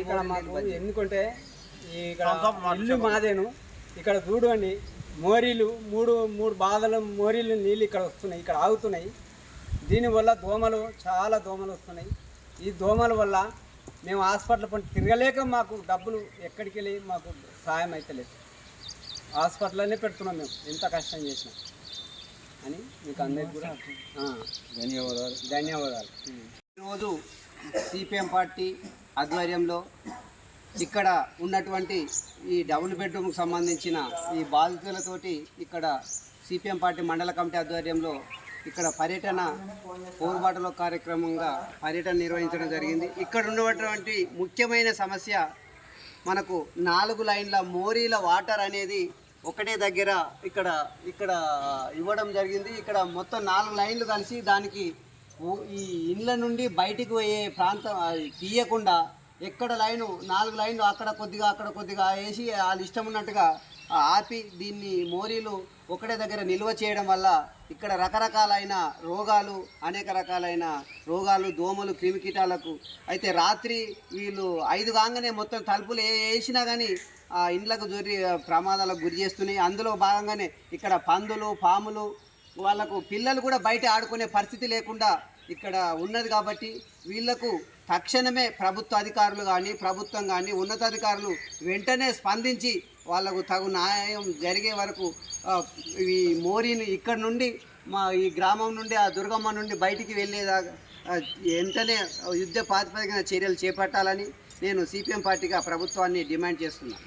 ఇక్కడ మాకు. ఎందుకంటే ఇక్కడ ఇల్లు మాదేను. ఇక్కడ చూడండి మోరీలు మూడు మూడు బాధలు మోరీలు నీళ్ళు ఇక్కడ వస్తున్నాయి ఇక్కడ ఆగుతున్నాయి. దీనివల్ల దోమలు చాలా దోమలు వస్తున్నాయి. ఈ దోమల వల్ల మేము హాస్పిటల్ పని తిరగలేక మాకు డబ్బులు ఎక్కడికి వెళ్ళి మాకు సాయం అవుతలేదు హాస్పిటల్లోనే పెడుతున్నాం మేము ఎంత కష్టం చేసినా. అని మీకు అందరికి కూడా ఆ, ధన్యవాదాలు. ధన్యవాదాలు. ఈరోజు సిపిఎం పార్టీ ఆధ్వర్యంలో ఇక్కడ ఉన్నటువంటి ఈ డబుల్ బెడ్రూమ్కి సంబంధించిన ఈ బాధితులతోటి ఇక్కడ సిపిఎం పార్టీ మండల కమిటీ ఆధ్వర్యంలో ఇక్కడ పర్యటన పోరుబాటులో కార్యక్రమంగా పర్యటన నిర్వహించడం జరిగింది. ఇక్కడ ఉన్నటువంటి ముఖ్యమైన సమస్య మనకు నాలుగు లైన్ల మోరీల వాటర్ అనేది ఒకటే దగ్గర ఇక్కడ ఇక్కడ ఇవ్వడం జరిగింది. ఇక్కడ మొత్తం నాలుగు లైన్లు కలిసి దానికి ఈ ఇండ్ల నుండి బయటికి పోయే ప్రాంతం తీయకుండా ఎక్కడ లైను నాలుగు లైన్లు అక్కడ కొద్దిగా అక్కడ కొద్దిగా వేసి వాళ్ళు ఇష్టం ఉన్నట్టుగా ఆపి దీన్ని మోరీలు ఒకటే దగ్గర నిల్వ చేయడం వల్ల ఇక్కడ రకరకాలైన రోగాలు అనేక రకాలైన రోగాలు దోమలు క్రిమికీటాలకు అయితే రాత్రి వీళ్ళు ఐదు కాగానే మొత్తం తలుపులు ఏ వేసినా కానీ ఆ ఇండ్లకు జొరి ప్రమాదాలకు గురి చేస్తున్నాయి. అందులో భాగంగానే ఇక్కడ పందులు పాములు వాళ్ళకు పిల్లలు కూడా బయట ఆడుకునే పరిస్థితి లేకుండా ఇక్కడ ఉన్నది కాబట్టి వీళ్ళకు తక్షణమే ప్రభుత్వ అధికారులు కానీ ప్రభుత్వం కానీ ఉన్నతాధికారులు వెంటనే స్పందించి వాళ్ళకు తగు న్యాయం జరిగే వరకు ఈ మోరీని ఇక్కడ నుండి మా ఈ గ్రామం నుండి ఆ దుర్గమ్మ నుండి బయటికి వెళ్ళేదాకా వెంటనే యుద్ధ ప్రాతిపదికన చర్యలు చేపట్టాలని నేను సిపిఎం పార్టీగా ప్రభుత్వాన్ని డిమాండ్ చేస్తున్నాను.